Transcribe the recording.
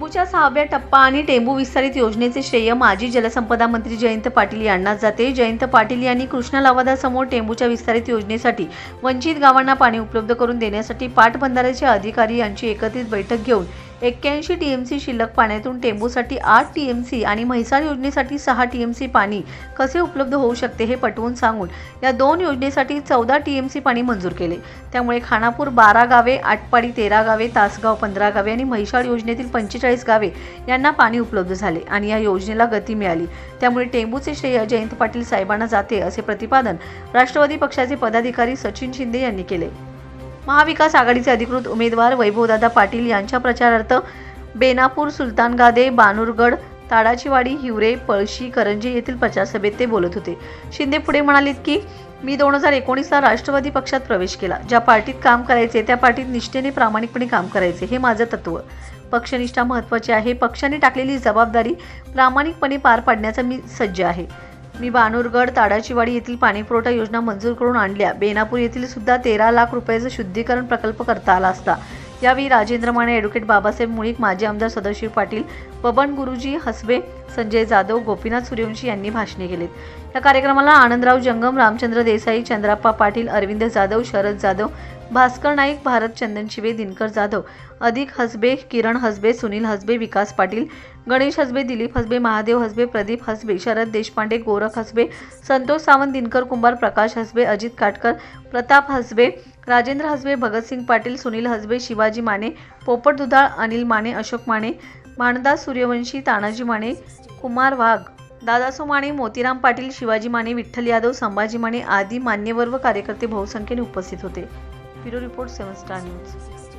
टेंबूच्या सहाव्या टप्पा आणि टेंबू विस्तारित योजनेचे श्रेय माजी जलसंपदा मंत्री जयंत पाटील यांनाच जाते. जयंत पाटील यांनी कृष्णा लवादासमोर टेंबूच्या विस्तारित योजनेसाठी वंचित गावांना पाणी उपलब्ध करून देण्यासाठी पाटबंधाऱ्याचे अधिकारी यांची एकत्रित बैठक घेऊन एक्क्याऐंशी सी शिल्लक पाण्यातून टेंबूसाठी आठ टी एम सी आणि म्हैसाळ योजनेसाठी सहा टी एम सी पाणी कसे उपलब्ध होऊ शकते हे पटवून सांगून या दोन योजनेसाठी चौदा टी एम सी पाणी मंजूर केले. त्यामुळे खानापूर बारा गावे आटपाडी तेरा गावे तासगाव पंधरा गावे आणि म्हैसाळ योजनेतील पंचेचाळीस गावे यांना पाणी उपलब्ध झाले आणि या योजनेला गती मिळाली. त्यामुळे टेंबूचे श्रेय जयंत पाटील साहेबांना जाते असे प्रतिपादन राष्ट्रवादी पक्षाचे पदाधिकारी सचिन शिंदे यांनी केले. महाविकास आघाडीचे अधिकृत उमेदवार वैभवदादा पाटील यांच्या प्रचारार्थ बेनापूर सुलतानगादे बानुरगड ताडाचीवाडी हिवरे पळशी करंजी येथील प्रचारसभेत ते बोलत होते. शिंदे पुढे म्हणालेत की मी दोन हजार एकोणीसला राष्ट्रवादी पक्षात प्रवेश केला. ज्या पार्टीत काम करायचे त्या पार्टीत निष्ठेने प्रामाणिकपणे काम करायचे हे माझं तत्व. पक्षनिष्ठा महत्त्वाची आहे. पक्षाने टाकलेली जबाबदारी प्रामाणिकपणे पार पाडण्याचा मी सज्ज आहे. मी बानूरगड ताडाचीवाडी येथील पाणीपुरवठा योजना मंजूर करून आणल्या. बेनापूर येथील सुद्धा तेरा लाख रुपयाचं शुद्धीकरण प्रकल्प करता आला असता. यावेळी राजेंद्र माने ॲडव्होकेट बाबासाहेब मुळीक माजी आमदार सदाशिव पाटील बबन गुरुजी हसबे संजय जाधव गोपीनाथ सूर्यवंशी यांनी भाषणे केलीत. या कार्यक्रमाला आनंदराव जंगम रामचंद्र देसाई चंद्राप्पा पाटील अरविंद जाधव शरद जाधव भास्कर नाईक भारत चंदन शिवे दिनकर जाधव अधिक हसबे किरण हसबे सुनील हसबे विकास पाटील गणेश हसबे दिलीप हसबे महादेव हसबे प्रदीप हसबे शरद देशपांडे गोरख हसबे संतोष सावंत दिनकर कुंभार प्रकाश हसबे अजित काटकर प्रताप हसबे राजेंद्र हजबे भगतसिंग पाटील सुनील हसबे शिवाजी माने पोपट दुधाळ अनिल माने अशोक माने भानदास सूर्यवंशी तानाजी माने कुमार वाघ दादासो माने मोतीराम पाटील शिवाजी माने विठ्ठल यादव संभाजी माने आदी मान्यवर व कार्यकर्ते बहुसंख्येने उपस्थित होते. Bureau report seven star news.